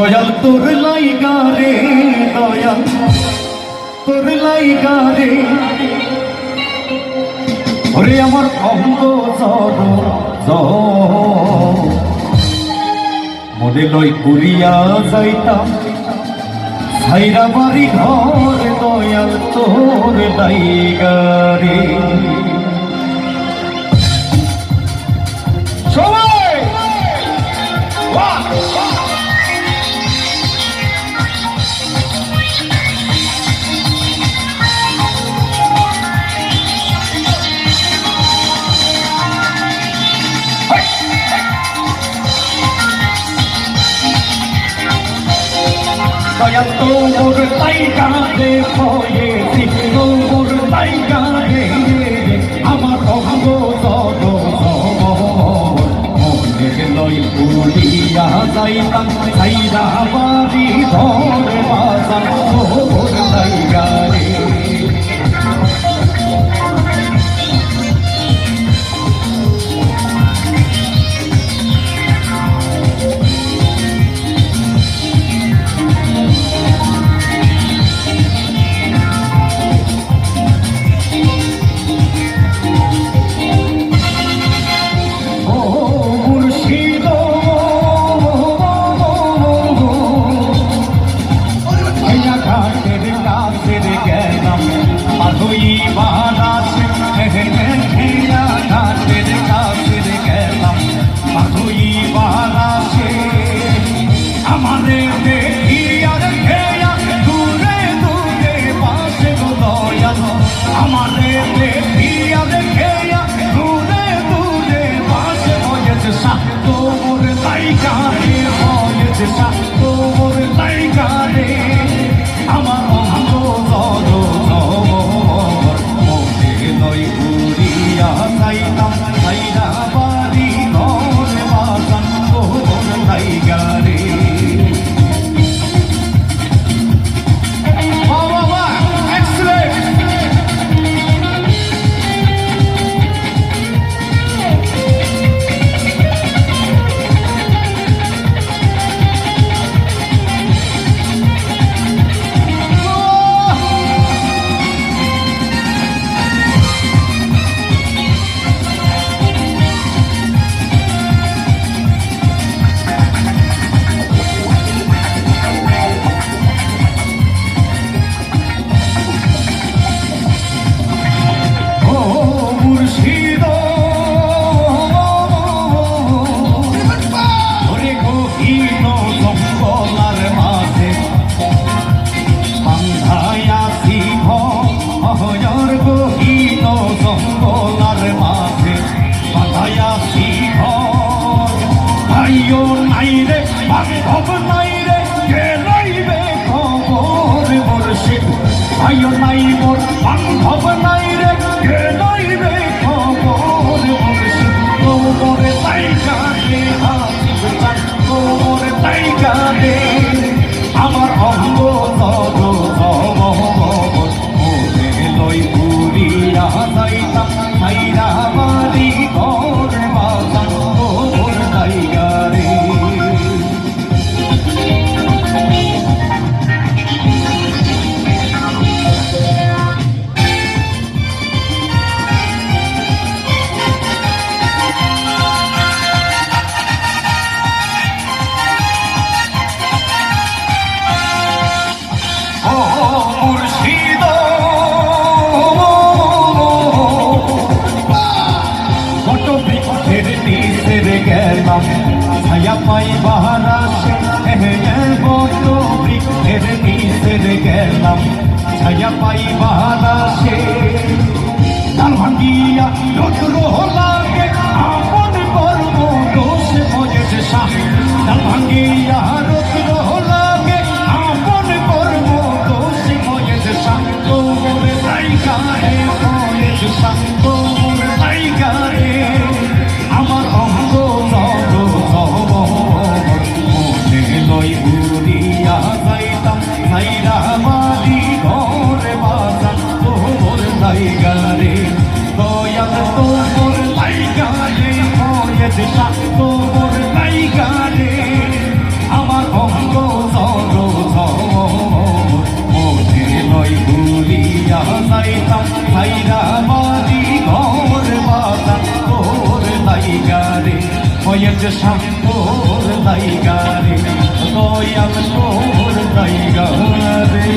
দয়াল তোর লাইগা রে দয়াল তোর লাইগা রে ওরে আমার অঙ্গ জর মনে লই পুরিয়া যাইতাম ছাইরা বাড়ি ঘর দয়াল তোর লাইগা রে সবাই! One, দয়াল তোর তাইগাতে খয়েছি তোর তাইগাতে আমার অঙ্গ তত লই পুরিয়া যাইতাম সাইরা বাড়ি ধরে বাজান Jika tu berbaik কেউ নাই রে বান্ধব নাই রে কে রইবে খবর বর্ষে ভাইও নাই তার ছায়া পাই বাহারাসে বট বৃক্ষের নিচে গেলাম ছায়া পাই বাহারাসে রে দয়াল তোমর লাইগা রে হয়ে দিশা তোমর লাইগা রে আমার অঙ্গ জগ মনে নয় ঘুরিয়া যাইতাম ভাইরা বাড়ি ঘর বাতা তোর লাইগা রে হয়ে দিশা তোর লাইগা রে দয়াল তোর লাইগা রে